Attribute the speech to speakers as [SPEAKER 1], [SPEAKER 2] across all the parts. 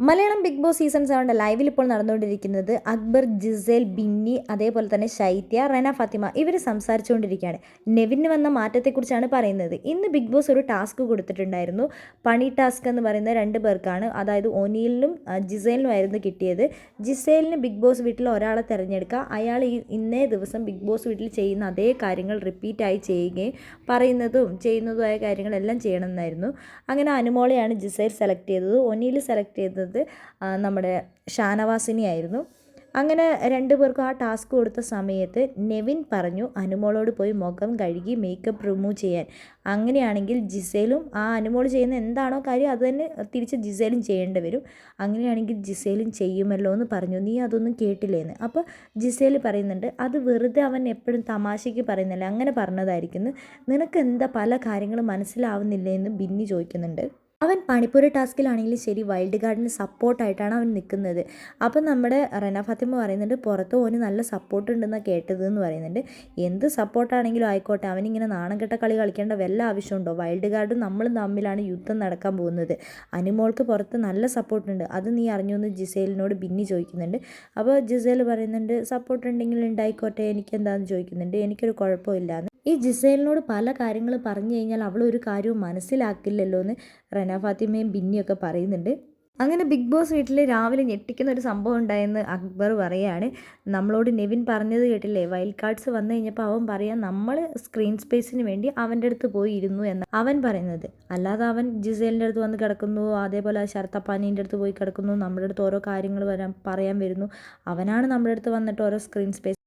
[SPEAKER 1] Malayalam big Boss season സെവന്റെ ലൈവിൽ ഇപ്പോൾ നടന്നുകൊണ്ടിരിക്കുന്നത് അക്ബർ ജിസേൽ ബിന്നി അതേപോലെ തന്നെ ശൈത്യ റെന ഫാത്തിമ ഇവർ സംസാരിച്ചുകൊണ്ടിരിക്കുകയാണ്. നെവിന് വന്ന മാറ്റത്തെക്കുറിച്ചാണ് പറയുന്നത്. ഇന്ന് ബിഗ് ബോസ് ഒരു ടാസ്ക് കൊടുത്തിട്ടുണ്ടായിരുന്നു. പണി ടാസ്ക് എന്ന് പറയുന്ന രണ്ട് പേർക്കാണ് അതായത് ഒനിയിലിനും ആ, ജിസേലിനും ആയിരുന്നു കിട്ടിയത്. ജിസേലിന് ബിഗ് ബോസ് വീട്ടിൽ ഒരാളെ തിരഞ്ഞെടുക്കുക അയാൾ ഈ ഇന്നേ ദിവസം ബിഗ് ബോസ് വീട്ടിൽ ചെയ്യുന്ന അതേ കാര്യങ്ങൾ റിപ്പീറ്റായി ചെയ്യുകയും പറയുന്നതും ചെയ്യുന്നതുമായ കാര്യങ്ങളെല്ലാം ചെയ്യണമെന്നായിരുന്നു. അങ്ങനെ അനുമോളെയാണ് ജിസേൽ സെലക്ട് ചെയ്തത്. ഒനിയിൽ സെലക്ട് ചെയ്തത് ആ, നമ്മുടെ ഷാനവാസിനി ആയിരുന്നു. അങ്ങനെ രണ്ടു പേർക്കും ആ ടാസ്ക് കൊടുത്ത സമയത്ത് നെവിൻ പറഞ്ഞു അനുമോളോട് പോയി മുഖം കഴുകി മേക്കപ്പ് റിമൂവ് ചെയ്യാൻ. അങ്ങനെയാണെങ്കിൽ ജിസേലും ആ അനുമോൾ ചെയ്യുന്ന എന്താണോ കാര്യം അത് തന്നെ തിരിച്ച് ജിസേലും ചെയ്യേണ്ടി വരും. അങ്ങനെയാണെങ്കിൽ ജിസേലും ചെയ്യുമല്ലോ എന്ന് പറഞ്ഞു. നീ അതൊന്നും കേട്ടില്ലേന്ന്. അപ്പോൾ ജിസേൽ പറയുന്നുണ്ട് അത് വെറുതെ അവൻ എപ്പോഴും തമാശയ്ക്ക് പറയുന്നില്ല. അങ്ങനെ പറഞ്ഞതായിരിക്കുന്നു. നിനക്ക് എന്താ പല കാര്യങ്ങളും മനസ്സിലാവുന്നില്ലേ? എന്ന് ബിന്നി ചോദിക്കുന്നുണ്ട്. അവൻ പണിപ്പുര ടാസ്കിലാണെങ്കിലും ശരി വൈൽഡ് ഗാർഡിന് സപ്പോർട്ടായിട്ടാണ് അവൻ നിൽക്കുന്നത്. അപ്പം നമ്മുടെ റെന ഫാത്തിമ പറയുന്നുണ്ട് പുറത്ത് ഓന് നല്ല സപ്പോർട്ട് ഉണ്ടെന്നാണ് കേട്ടത് എന്ന് പറയുന്നുണ്ട്. എന്ത് സപ്പോർട്ടാണെങ്കിലും ആയിക്കോട്ടെ അവനിങ്ങനെ നാണം കെട്ട കളി കളിക്കേണ്ട വല്ല ആവശ്യമുണ്ടോ? വൈൽഡ് ഗാർഡും നമ്മളും തമ്മിലാണ് യുദ്ധം നടക്കാൻ പോകുന്നത്. അനുമോൾക്ക് പുറത്ത് നല്ല സപ്പോർട്ടുണ്ട്. അത് നീ അറിഞ്ഞു എന്ന് ജിസേലിനോട് ബിന്നി ചോദിക്കുന്നുണ്ട്. അപ്പോൾ ജിസേൽ പറയുന്നുണ്ട് സപ്പോർട്ട് ഉണ്ടെങ്കിൽ ഉണ്ടായിക്കോട്ടെ എനിക്ക് എന്താണെന്ന് ചോദിക്കുന്നുണ്ട്. എനിക്കൊരു കുഴപ്പമില്ലാന്ന്. ഈ ജിസേലിനോട് പല കാര്യങ്ങൾ പറഞ്ഞു കഴിഞ്ഞാൽ അവൾ ഒരു കാര്യവും മനസ്സിലാക്കില്ലല്ലോ എന്ന് റന ഫാത്തിമയും ബിന്നിയൊക്കെ പറയുന്നുണ്ട്. അങ്ങനെ ബിഗ് ബോസ് വീട്ടിൽ രാവിലെ ഞെട്ടിക്കുന്ന ഒരു സംഭവം ഉണ്ടായെന്ന് അക്ബർ പറയാണ് നമ്മളോട് നെവിൻ പറഞ്ഞത് കേട്ടില്ലേ? വൈൽഡ് കാർഡ്സ് വന്നു കഴിഞ്ഞപ്പോൾ അവൻ പറയാം നമ്മൾ സ്ക്രീൻ സ്പേസിന് വേണ്ടി അവന്റെ അടുത്ത് പോയി ഇരുന്നു എന്ന് അവൻ പറയുന്നത്. അല്ലാതെ അവൻ ജിസേലിന്റെ അടുത്ത് വന്ന് കിടക്കുന്നു അതേപോലെ ശരത്തപ്പാനീന്റെ അടുത്ത് പോയി കിടക്കുന്നു നമ്മുടെ അടുത്ത് ഓരോ കാര്യങ്ങൾ വരാൻ പറയാൻ വരുന്നു. അവനാണ് നമ്മുടെ അടുത്ത് വന്നിട്ട് ഓരോ സ്ക്രീൻ സ്പേസ്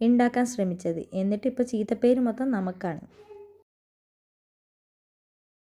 [SPEAKER 1] ഉണ്ടാക്കാൻ ശ്രമിച്ചത്. എന്നിട്ട് ഇപ്പോൾ ചീത്തപ്പേര് മൊത്തം നമുക്കാണ്.